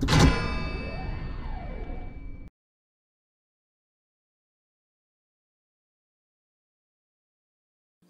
you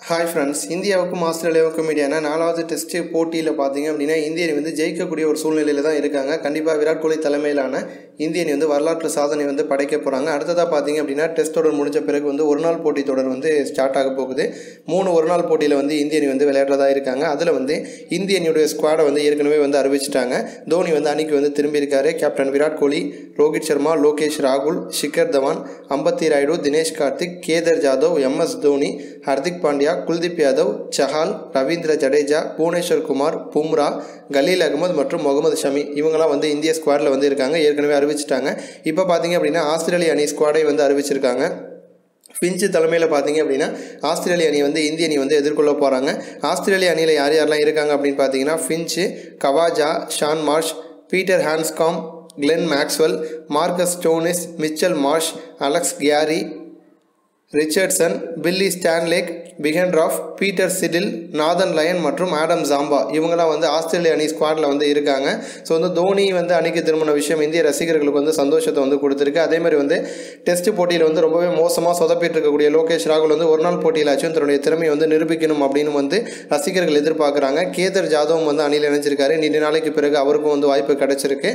hi friends இந்தியாவுக்கும் ஆஸ்திரேலியாவுக்கும் இடையான நாலாவது டெஸ்ட் போட்டியில் பார்த்தீங்க அப்படின்னா இந்தியன் வந்து ஜெயிக்கக்கூடிய ஒரு சூழ்நிலையில் தான் இருக்காங்க. கண்டிப்பாக விராட் கோலி தலைமையிலான இந்திய அணி வந்து வரலாற்று சாதனை வந்து படைக்க போகிறாங்க அடுத்ததாக பார்த்தீங்க அப்படின்னா டெஸ்ட் தொடர் முடிஞ்ச பிறகு வந்து ஒரு நாள் போட்டி தொடர் வந்து ஸ்டார்ட் ஆக போகுது. மூணு ஒரு நாள் போட்டியில் வந்து இந்திய அணி வந்து விளையாடுறதா இருக்காங்க. அதில் வந்து இந்திய ஸ்குவாடை வந்து ஏற்கனவே வந்து அறிவிச்சிட்டாங்க. தோனி வந்து அணிக்கு வந்து திரும்பியிருக்காரு கேப்டன் விராட் கோலி ரோஹித் சர்மா லோகேஷ் ராகுல் ஷிகர் தவான் அம்பத்தி ராயுடு தினேஷ் கார்த்திக் கேதர் ஜாதவ் எம்எஸ் தோனி ஹர்திக் பாண்டியா குல்தீப் யாதவ் சஹால் ரவீந்திர ஜடேஜா புவனேஸ்வர் குமார் பும்ரா கலீல் அகமது மற்றும் முகமது ஷமி. இவங்கெல்லாம் வந்து இந்திய ஸ்குவாடில் வந்து இருக்காங்க. ஏற்கனவே அறிவிச்சிட்டாங்க. இப்போ பார்த்தீங்க அப்படின்னா ஆஸ்திரேலிய அணி ஸ்குவாடை வந்து அறிவிச்சிருக்காங்க. ஃபின்ச்சு தலைமையில் பார்த்தீங்க அப்படின்னா ஆஸ்திரேலிய அணி வந்து இந்திய அணி வந்து எதிர்கொள்ள போகிறாங்க ஆஸ்திரேலிய அணியில் யார் யாரெல்லாம் இருக்காங்க அப்படின்னு பார்த்தீங்கன்னா Finch Khawaja Shaun Marsh Peter Handscomb Glenn Maxwell Marcus Stoinis Mitchell Marsh Alex Carey Richardson Billy Stanlake Behrendorff Peter Siddle Nathan Lyon மற்றும் ஆடம் ஜாம்பா. இவங்களாம் வந்து ஆஸ்திரேலிய அணி ஸ்குவாடில் வந்து இருக்காங்க. ஸோ வந்து தோனி வந்து அணிக்கு திரும்பின விஷயம் இந்திய ரசிகர்களுக்கு வந்து சந்தோஷத்தை வந்து கொடுத்துருக்கு. அதேமாதிரி வந்து டெஸ்ட் போட்டியில் வந்து ரொம்பவே மோசமாக சொதப்பிட்டு இருக்கக்கூடிய லோகேஷ் ராகுல் வந்து ஒரு நாள் போட்டியிலாச்சும் தன்னுடைய திறமையை வந்து நிரூபிக்கணும் அப்படின்னு வந்து ரசிகர்கள் எதிர்பார்க்குறாங்க. கேதர் ஜாதவும் வந்து அணியில் இணைஞ்சிருக்காரு. நீண்ட நாளைக்கு பிறகு அவருக்கும் வந்து வாய்ப்பு கிடைச்சிருக்கு.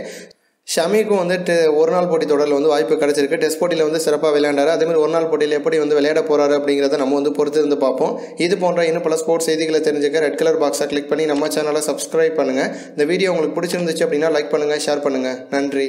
ஷமிக்கும் வந்து டெ ஒரு நாள் போட்டி தொடரில் வந்து வாய்ப்பு கிடைச்சிருக்கு. டெஸ்ட் போட்டியில் வந்து சிறப்பாக விளையாண்டார். அதேமாதிரி ஒரு நாள் போட்டியில் எப்படி வந்து விளையாட போகிறாரு அப்படிங்கிறத நம்ம வந்து பொறுத்து இருந்து பார்ப்போம். இது போன்ற இன்னும் பல ஸ்போர்ட்ஸ் செய்திகளை தெரிஞ்சுக்க ரெட் கலர் பாக்ஸை கிளிக் பண்ணி நம்ம சேனலை சப்ஸ்கிரைப் பண்ணுங்கள் இந்த வீடியோ உங்களுக்கு பிடிச்சிருந்துச்சு அப்படின்னா லைக் பண்ணுங்கள் ஷேர் பண்ணுங்கள் நன்றி.